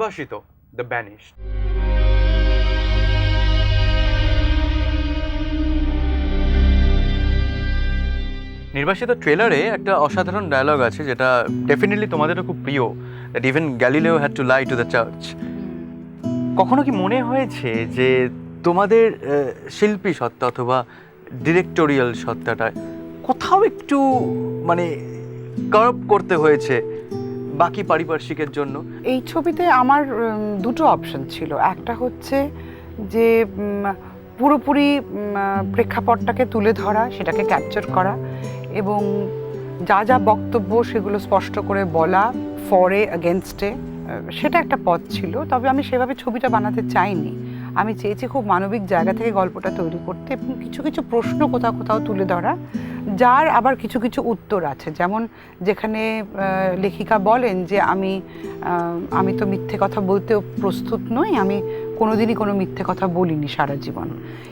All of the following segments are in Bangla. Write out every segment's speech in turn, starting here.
নির্বাসিত দ্য ব্যানিশ নির্বাসিত ট্রেলারে একটা অসাধারণ ডায়লগ আছে যেটা ডেফিনেটলি তোমাদেরও খুব প্রিয় that even Galileo had to lie to the church কখনো কি মনে হয়েছে যে তোমাদের শিল্পী সত্তা অথবা ডিরেক্টোরিয়াল সত্তাটা কোথাও একটু মানে কার্ভ করতে হয়েছে? বাকি পারিপার্শ্বিকের জন্য? এই ছবিতে আমার দুটো অপশন ছিল। একটা হচ্ছে যে পুরোপুরি প্রেক্ষাপটটাকে তুলে ধরা, সেটাকে ক্যাপচার করা, এবং যা যা বক্তব্য সেগুলো স্পষ্ট করে বলা ফরে এগেনস্টে সেটা একটা পথ ছিল। তবে আমি সেভাবে ছবিটা বানাতে চাইনি। আমি চেয়েছি খুব মানবিক জায়গা থেকে গল্পটা তৈরি করতে এবং কিছু কিছু প্রশ্ন কোথাও কোথাও তুলে ধরা, যার আবার কিছু কিছু উত্তর আছে। যেমন যেখানে লেখিকা বলেন যে আমি আমি তো মিথ্যে কথা বলতেও প্রস্তুত নই, আমি কোনোদিনই কোনো মিথ্যে কথা বলিনি সারা জীবন।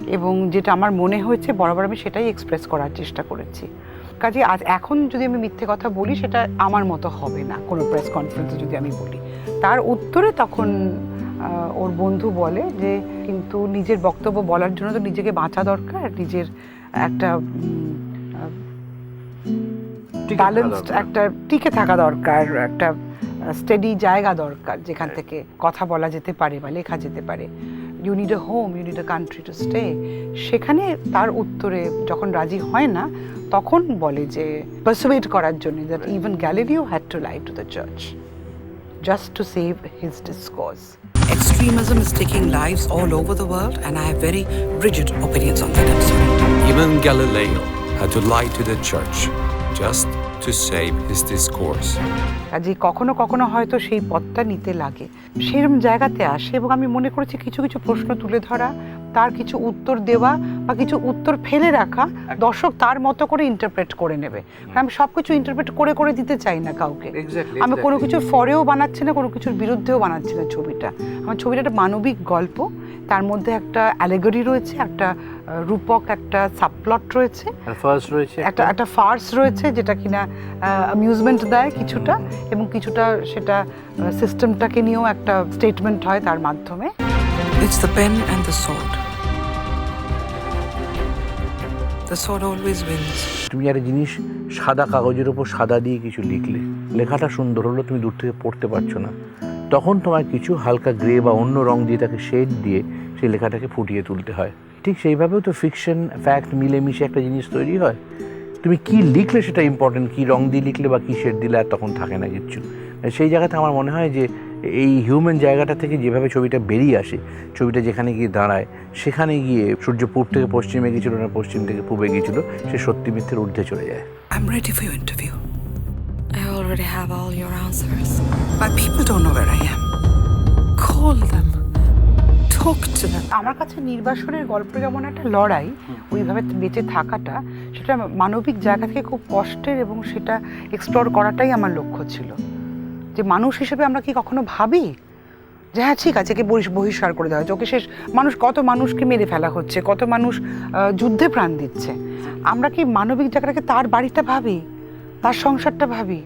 এবং যেটা আমার মনে হয়েছে, বরাবর আমি সেটাই এক্সপ্রেস করার চেষ্টা করেছি। কাজে আজ এখন যদি আমি মিথ্যে কথা বলি, সেটা আমার মতো হবে না, কোনো প্রেস কনফারেন্সে যদি আমি বলি। তার উত্তরে তখন ওর বন্ধু বলে যে কিন্তু নিজের বক্তব্য বলার জন্য তো নিজেকে বাঁচা দরকার নিজের একটা ব্যালেন্সড একটা টিকে থাকা দরকার একটা স্টেডি জায়গা দরকার যেখান থেকে কথা বলা যেতে পারে বা লেখা যেতে পারে। You need a home you need a country to stay সেখানে তার উত্তরে যখন রাজি হয় না তখন বলে যে পারসুয়েট করার জন্য that even Galileo had to lie to the church just to save his discourse Extremism is taking lives all over the world, and I have very rigid opinions on that. I'm sorry. Even Galileo had to lie to the church just to save his discourse. কাজে কখনো কখনো হয়তো সেই পথটা নিতে লাগে সেরকম জায়গাতে আসে এবং আমি মনে করেছি কিছু কিছু প্রশ্ন তুলে ধরা তার কিছু উত্তর দেওয়া বা কিছু উত্তর ফেলে রাখা দর্শক তার মতো করে ইন্টারপ্রেট করে নেবে আমি সব কিছু ইন্টারপ্রেট করে করে দিতে চাই না কাউকে আমি কোনো. কিছুর ফরেও বানাচ্ছি না কোনো কিছুর বিরুদ্ধেও বানাচ্ছি না ছবিটা আমার ছবিটা একটা মানবিক গল্প তার মধ্যে একটা অ্যালেগরি রয়েছে একটা রূপক একটা সাবপ্লট রয়েছে ফার্স্ট রয়েছে একটা একটা ফার্স রয়েছে যেটা কিনা অ্যামিউজমেন্ট দেয় কিছুটা এবং কিছুটা সেটা সিস্টেমটাকে নিয়েও একটা স্টেটমেন্ট হয় তার মাধ্যমে It's the pen and the sword. The sword always wins. তুমি একটা জিনিস সাদা কাগজের উপর সাদা দিয়ে কিছু লিখলে লেখাটা সুন্দর হলো তুমি দূর থেকে পড়তে পারছ না তখন তোমার কিছু হালকা গ্রে বা অন্য রং দিয়ে তাকে শেড দিয়ে সেই লেখাটাকে ফুটিয়ে তুলতে হয়। ঠিক সেইভাবেও তো ফিকশন ফ্যাক্ট মিলেমিশে একটা জিনিস তৈরি হয়। তুমি কি লিখলে সেটা ইম্পর্টেন্ট কি রং দিয়ে লিখলে বা কি শেড দিলে আর তখন থাকে না কিচ্ছু। সেই জায়গাতে আমার মনে হয় যে এই হিউম্যান জায়গাটা থেকে যেভাবে ছবিটা বেরিয়ে আসে, ছবিটা যেখানে গিয়ে দাঁড়ায়, সেখানে গিয়ে সূর্য পূর্ব থেকে পশ্চিমে গিয়েছিল না পশ্চিম থেকে পূবে গিয়েছিল, সে সত্যি মিথ্যের ঊর্ধ্বে চলে যায়। I'm ready for your interview. I already have all your answers. My people don't know where I am. Call them. Talk to them. আমার কাছে নির্বাসনের গল্প যেমন একটা লড়াই ওইভাবে বেঁচে থাকাটা সেটা মানবিক জায়গা থেকে খুব কষ্টের এবং সেটা এক্সপ্লোর করাটাই আমার লক্ষ্য ছিল যে মানুষ হিসেবে আমরা কি কখনো ভাবি যে হ্যাঁ ঠিক আছে একে বহিষ- বহিষ্কার করে দেওয়া হচ্ছে ওকে শেষ মানুষ কত মানুষকে মেরে ফেলা হচ্ছে কত মানুষ যুদ্ধে প্রাণ দিচ্ছে আমরা কি মানবিক জায়গাটাকে তার বাড়িটা ভাবি তার সংসারটা ভাবি।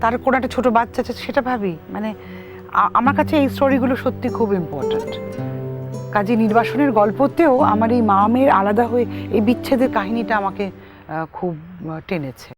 তার কোনো একটা ছোটো বাচ্চা আছে, সেটা ভাবি। মানে আমার কাছে এই স্টোরিগুলো সত্যি খুব ইম্পর্ট্যান্ট কাজে নির্বাসনের গল্পতেও আমার এই মা মেয়ের আলাদা হয়ে এই বিচ্ছেদের কাহিনীটা আমাকে খুব টেনেছে।